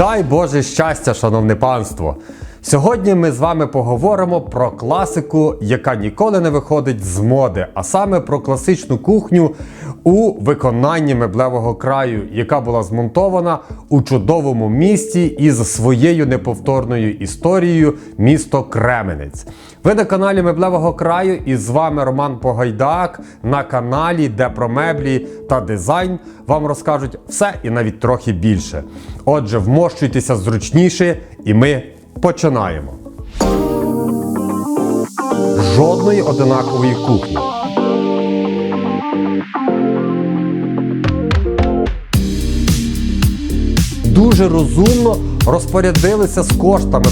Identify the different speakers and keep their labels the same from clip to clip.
Speaker 1: Дай Боже щастя, шановне панство! Сьогодні ми з вами поговоримо про класику, яка ніколи не виходить з моди, а саме про класичну кухню у виконанні меблевого краю, яка була змонтована у чудовому місті із своєю неповторною історією місто Кременець. Ви на каналі Меблевого краю і з вами Роман Погайдак на каналі, де про меблі та дизайн вам розкажуть все і навіть трохи більше. Отже, вмощуйтеся зручніше, і ми починаємо. Жодної одинакової кухні. Дуже розумно розпорядилися з коштами.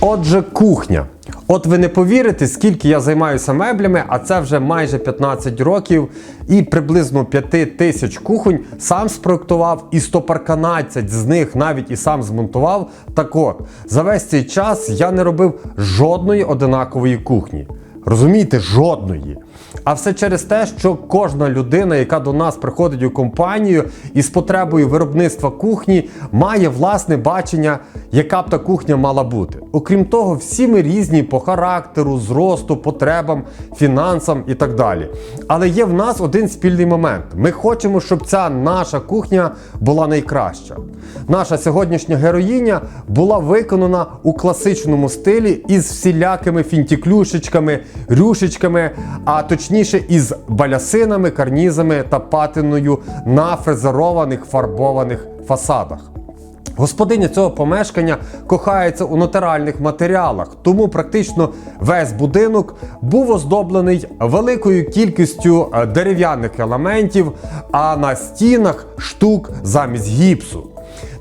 Speaker 1: Отже, кухня. От ви не повірите, скільки я займаюся меблями, а це вже майже 15 років, і приблизно 5 тисяч кухонь сам спроектував, і 115 з них навіть і сам змонтував. Так от, за весь цей час я не робив жодної одинакової кухні. Розумієте, жодної. А все через те, що кожна людина, яка до нас приходить у компанію із потребою виробництва кухні, має власне бачення, яка б та кухня мала бути. Окрім того, всі ми різні по характеру, зросту, потребам, фінансам і так далі. Але є в нас один спільний момент. Ми хочемо, щоб ця наша кухня була найкраща. Наша сьогоднішня героїня була виконана у класичному стилі із всілякими фінтіклюшечками, рюшечками, а точніше із балясинами, карнізами та патиною на фрезерованих фарбованих фасадах. Господиня цього помешкання кохається у натуральних матеріалах, тому практично весь будинок був оздоблений великою кількістю е, дерев'яних елементів, а на стінах штук замість гіпсу.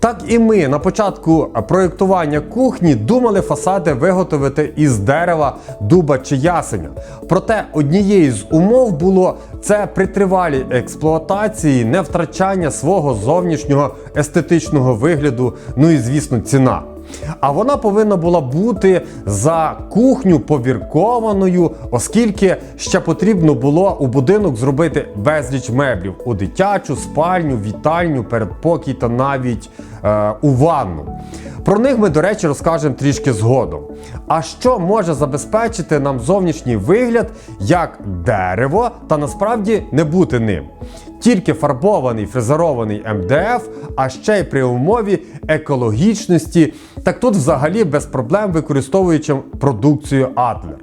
Speaker 1: Так і ми на початку проєктування кухні думали фасади виготовити із дерева, дуба чи ясеня. Проте однією з умов було це при тривалій експлуатації не втрачання свого зовнішнього естетичного вигляду, ну і звісно, ціна. А вона повинна була бути за кухню повіркованою, оскільки ще потрібно було у будинок зробити безліч меблів у дитячу, спальню, вітальню, передпокій та навіть е, у ванну. Про них ми, до речі, розкажемо трішки згодом. А що може забезпечити нам зовнішній вигляд як дерево, та насправді не бути ним? Тільки фарбований фрезерований МДФ, а ще й при умові екологічності, так тут взагалі без проблем використовуючи продукцію Adler.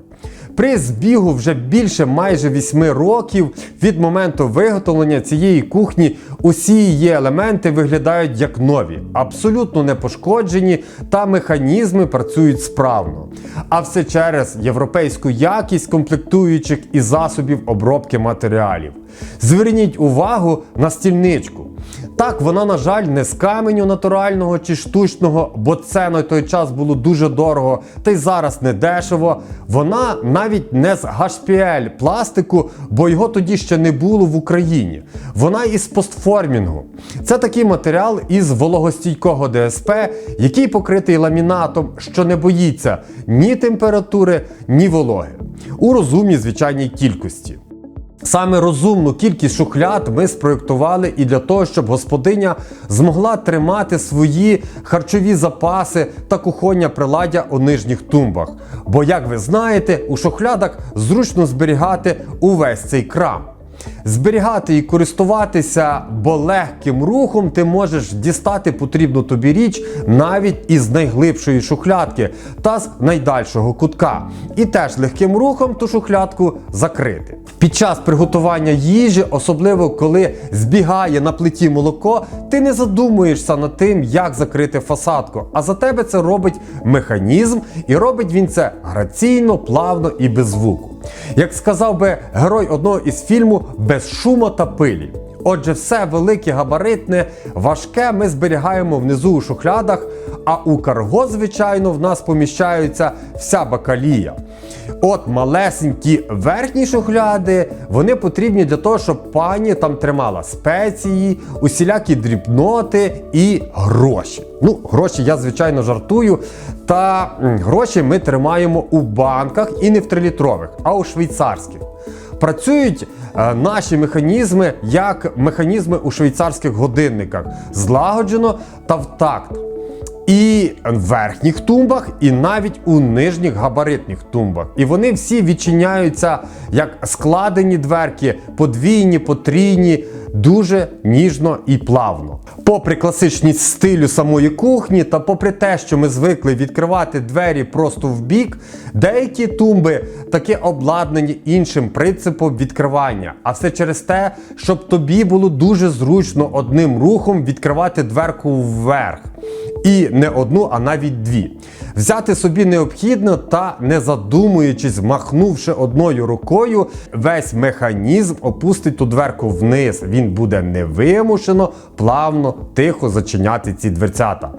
Speaker 1: При збігу вже більше майже 8 років від моменту виготовлення цієї кухні усі її елементи виглядають як нові, абсолютно не пошкоджені, та механізми працюють справно. А все через європейську якість комплектуючих і засобів обробки матеріалів. Зверніть увагу на стільничку. Так, вона, на жаль, не з каменю натурального чи штучного, бо це на той час було дуже дорого, та й зараз не дешево. Вона навіть не з HPL пластику, бо його тоді ще не було в Україні. Вона із постформінгу. Це такий матеріал із вологостійкого ДСП, який покритий ламінатом, що не боїться ні температури, ні вологи. У розумній звичайній кількості. Саме розумну кількість шухляд ми спроєктували і для того, щоб господиня змогла тримати свої харчові запаси та кухоння приладдя у нижніх тумбах. Бо, як ви знаєте, у шухлядах зручно зберігати увесь цей крам. Зберігати і користуватися, бо легким рухом ти можеш дістати потрібну тобі річ навіть із найглибшої шухлядки та з найдальшого кутка. І теж легким рухом ту шухлядку закрити. Під час приготування їжі, особливо коли збігає на плиті молоко, ти не задумуєшся над тим, як закрити фасадку. А за тебе це робить механізм, і робить він це граційно, плавно і без звуку. Як сказав би герой одного із фільму без шуму та пилі. Отже, все велике, габаритне, важке ми зберігаємо внизу у шухлядах, а у карго, звичайно, в нас поміщаються вся бакалія. От малесенькі верхні шухляди, вони потрібні для того, щоб пані там тримала спеції, усілякі дрібноти і гроші. Ну, гроші я, звичайно, жартую. Та гроші ми тримаємо у банках і не в трилітрових, а у швейцарських. Працюють е, наші механізми як механізми у швейцарських годинниках, злагоджено та в такт. І в верхніх тумбах, і навіть у нижніх габаритних тумбах. І вони всі відчиняються як складені дверки, подвійні, потрійні, дуже ніжно і плавно. Попри класичність стилю самої кухні, та попри те, що ми звикли відкривати двері просто в бік, деякі тумби таки обладнані іншим принципом відкривання. А все через те, щоб тобі було дуже зручно одним рухом відкривати дверку вверх. І не одну, а навіть дві. Взяти собі необхідно та, не задумуючись, махнувши одною рукою, весь механізм опустить ту дверку вниз. Він буде невимушено, плавно, тихо зачиняти ці дверцята.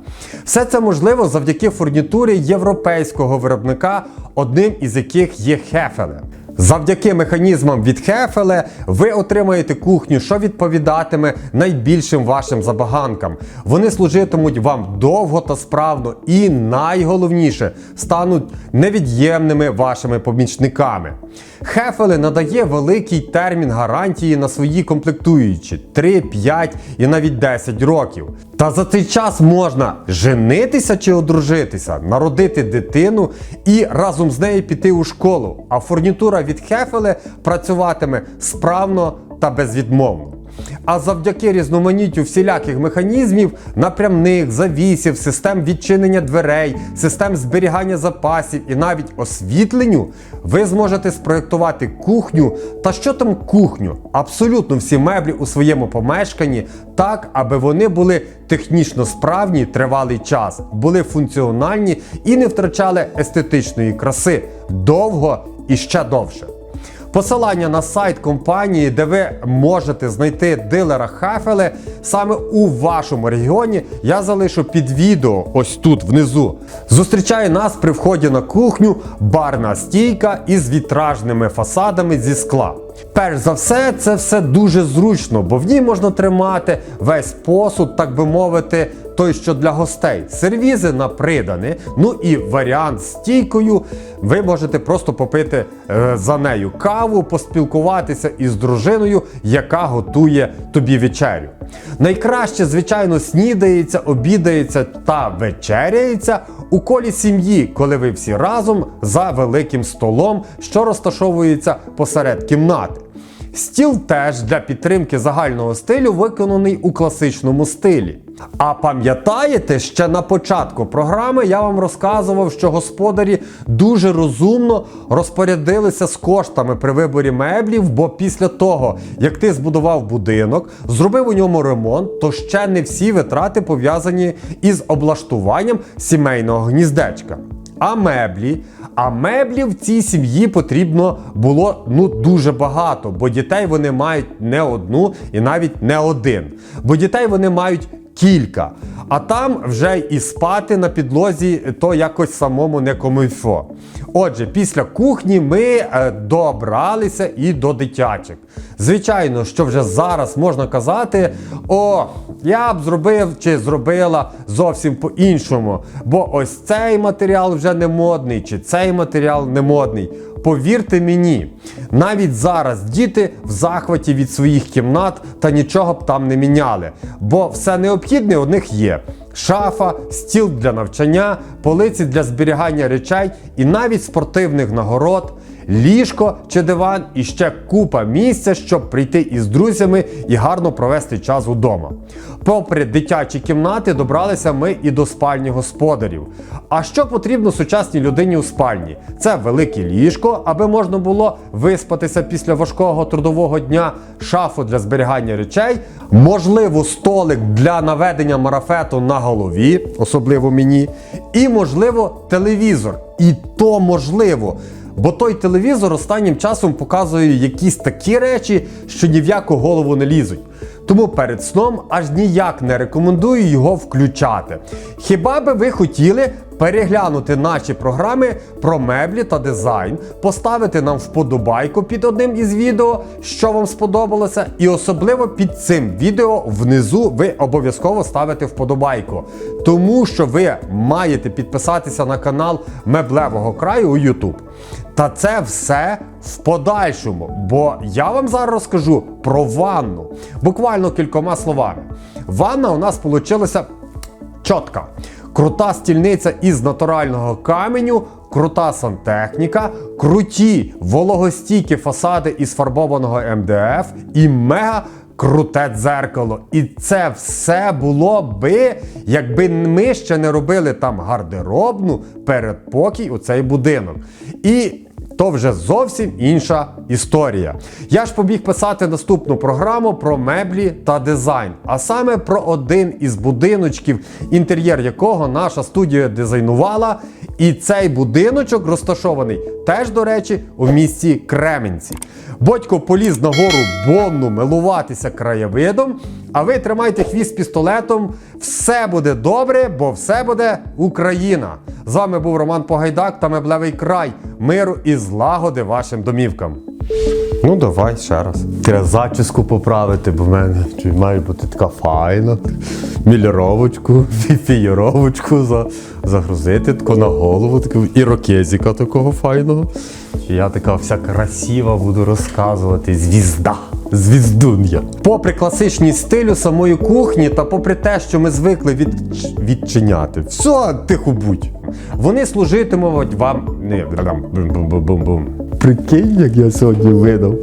Speaker 1: Все це можливо завдяки фурнітурі європейського виробника, одним із яких є Хефеле. Завдяки механізмам від Хефеле ви отримаєте кухню, що відповідатиме найбільшим вашим забаганкам. Вони служитимуть вам довго та справно, і найголовніше стануть невід'ємними вашими помічниками. Хефеле надає великий термін гарантії на свої комплектуючі 3, 5 і навіть 10 років. Та за цей час можна женитися чи одружитися, народити дитину і разом з нею піти у школу. А фурнітура від Хефеле працюватиме справно та безвідмовно. А завдяки різноманіттю всіляких механізмів, напрямних, завісів, систем відчинення дверей, систем зберігання запасів і навіть освітленню, ви зможете спроєктувати кухню та що там кухню, абсолютно всі меблі у своєму помешканні, так, аби вони були технічно справні тривалий час, були функціональні і не втрачали естетичної краси довго і ще довше. Посилання на сайт компанії, де ви можете знайти дилера Хафеле саме у вашому регіоні, я залишу під відео ось тут внизу. Зустрічає нас при вході на кухню барна стійка із вітражними фасадами зі скла. Перш за все, це все дуже зручно, бо в ній можна тримати весь посуд, так би мовити, той, що для гостей. Сервізи на придане. Ну і варіант з стійкою. Ви можете просто попити е, за нею каву, поспілкуватися із дружиною, яка готує тобі вечерю. Найкраще, звичайно, снідається, обідається та вечеряється у колі сім'ї, коли ви всі разом за великим столом, що розташовується посеред кімнати. Стіл теж для підтримки загального стилю виконаний у класичному стилі. А пам'ятаєте, ще на початку програми я вам розказував, що господарі дуже розумно розпорядилися з коштами при виборі меблів, бо після того, як ти збудував будинок, зробив у ньому ремонт, то ще не всі витрати пов'язані із облаштуванням сімейного гніздечка. А меблі, а меблів в цій сім'ї потрібно було ну дуже багато, бо дітей вони мають не одну і навіть не один. Бо дітей вони мають кілька. А там вже і спати на підлозі то якось самому не комильфо. Отже, після кухні ми е, добралися і до дитячих. Звичайно, що вже зараз можна казати: о, я б зробив чи зробила зовсім по-іншому. Бо ось цей матеріал вже не модний, чи цей матеріал не модний. Повірте мені, навіть зараз діти в захваті від своїх кімнат та нічого б там не міняли, бо все необхідне у них є. Шафа, стіл для навчання, полиці для зберігання речей і навіть спортивних нагород, ліжко чи диван і ще купа місця, щоб прийти із друзями і гарно провести час удома. Попри дитячі кімнати, добралися ми і до спальні господарів. А що потрібно сучасній людині у спальні? Це велике ліжко, аби можна було виспатися після важкого трудового дня, шафу для зберігання речей, можливо, столик для наведення марафету на голові, особливо мені, і, можливо, телевізор. І то можливо. Бо той телевізор останнім часом показує якісь такі речі, що ні в яку голову не лізуть. Тому перед сном аж ніяк не рекомендую його включати. Хіба би ви хотіли переглянути наші програми про меблі та дизайн, поставити нам вподобайку під одним із відео, що вам сподобалося, і особливо під цим відео внизу ви обов'язково ставите вподобайку, тому що ви маєте підписатися на канал Меблевого краю у YouTube. Та це все в подальшому, бо я вам зараз розкажу про ванну. Буквально кількома словами. Ванна у нас вийшла чітка. Крута стільниця із натурального каменю, крута сантехніка, круті вологостійкі фасади із фарбованого МДФ і мега круте дзеркало. І це все було би, якби ми ще не робили там гардеробну передпокій у цей будинок. І то вже зовсім інша історія. Я ж побіг писати наступну програму про меблі та дизайн, а саме про один із будиночків, інтер'єр якого наша студія дизайнувала. І цей будиночок розташований теж, до речі, у місті Кременці. Бодько поліз на гору Бонну милуватися краєвидом, а ви тримайте хвіст пістолетом. Все буде добре, бо все буде Україна. З вами був Роман Погайдак та Меблевий край. Миру і злагоди вашим домівкам. Ну, давай ще раз. Треба зачіску поправити, бо в мене має бути така файна. Міліровочку, фієровочку за, загрузити тако на голову, таку ірокезіка такого файного. І я така вся красива буду розказувати. Звізда. Звіздун'я. Попри класичність стилю самої кухні та попри те, що ми звикли від... відчиняти. Все, тихо будь. Вони служитимуть вам. Прикинь, як я сьогодні видав.